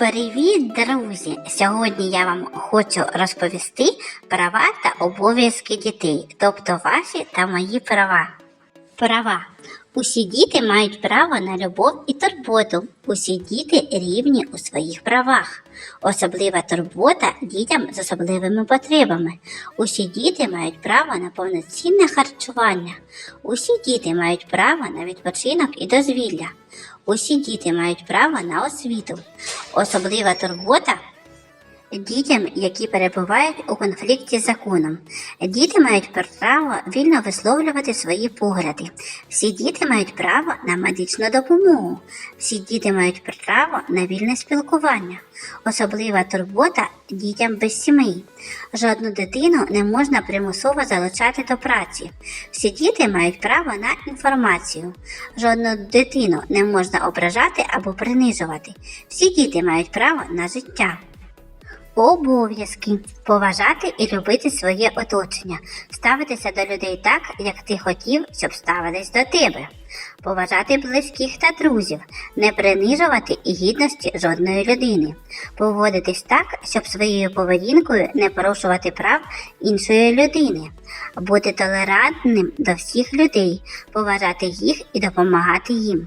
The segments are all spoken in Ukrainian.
Привіт, друзі! Сьогодні я вам хочу розповісти права та обов'язки дітей, тобто ваші та мої права. Права. Усі діти мають право на любов і турботу. Усі діти рівні у своїх правах. Особлива турбота дітям з особливими потребами. Усі діти мають право на повноцінне харчування. Усі діти мають право на відпочинок і дозвілля. Усі діти мають право на освіту. Особлива турбота дітям, які перебувають у конфлікті з законом. Діти мають право вільно висловлювати свої погляди. Всі діти мають право на медичну допомогу. Всі діти мають право на вільне спілкування. Особлива турбота дітям без сімей. Жодну дитину не можна примусово залучати до праці. Всі діти мають право на інформацію. Жодну дитину не можна ображати або принижувати. Всі діти мають право на життя. Обов'язки поважати і любити своє оточення, ставитися до людей так, як ти хотів, щоб ставились до тебе, поважати близьких та друзів, не принижувати і гідності жодної людини, поводитись так, щоб своєю поведінкою не порушувати прав іншої людини, бути толерантним до всіх людей, поважати їх і допомагати їм,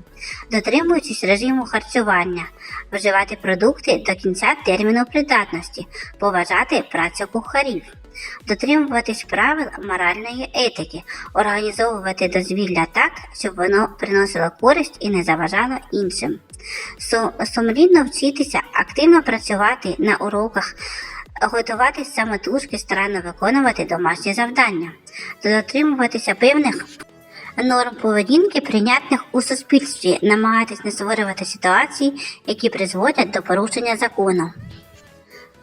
дотримуючись режиму харчування, вживати продукти до кінця терміну придатності, поважати працю кухарів. Дотримуватись правил моральної етики, організовувати дозвілля так, щоб воно приносило користь і не заважало іншим, Су- сумлінно вчитися, активно працювати на уроках, готуватись самотужки, старанно виконувати домашні завдання, та дотримуватися певних норм поведінки, прийнятних у суспільстві, намагатись не створювати ситуації, які призводять до порушення закону.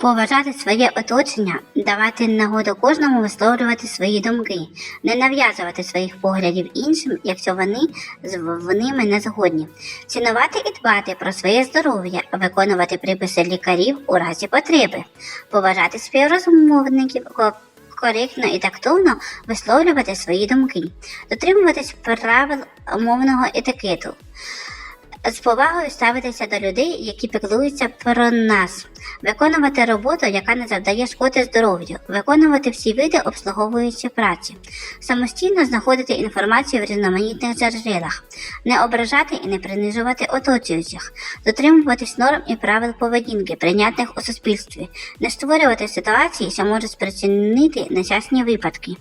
Поважати своє оточення, давати нагоду кожному висловлювати свої думки, не нав'язувати своїх поглядів іншим, якщо вони з ними не згодні, цінувати і дбати про своє здоров'я, виконувати приписи лікарів у разі потреби, поважати співрозмовників, ко- коректно і тактовно висловлювати свої думки, дотримуватись правил мовного етикету. З повагою ставитися до людей, які піклуються про нас, виконувати роботу, яка не завдає шкоди здоров'ю, виконувати всі види обслуговуючої праці, самостійно знаходити інформацію в різноманітних джерелах, не ображати і не принижувати оточуючих, дотримуватись норм і правил поведінки, прийнятних у суспільстві, не створювати ситуації, що можуть спричинити нещасні випадки.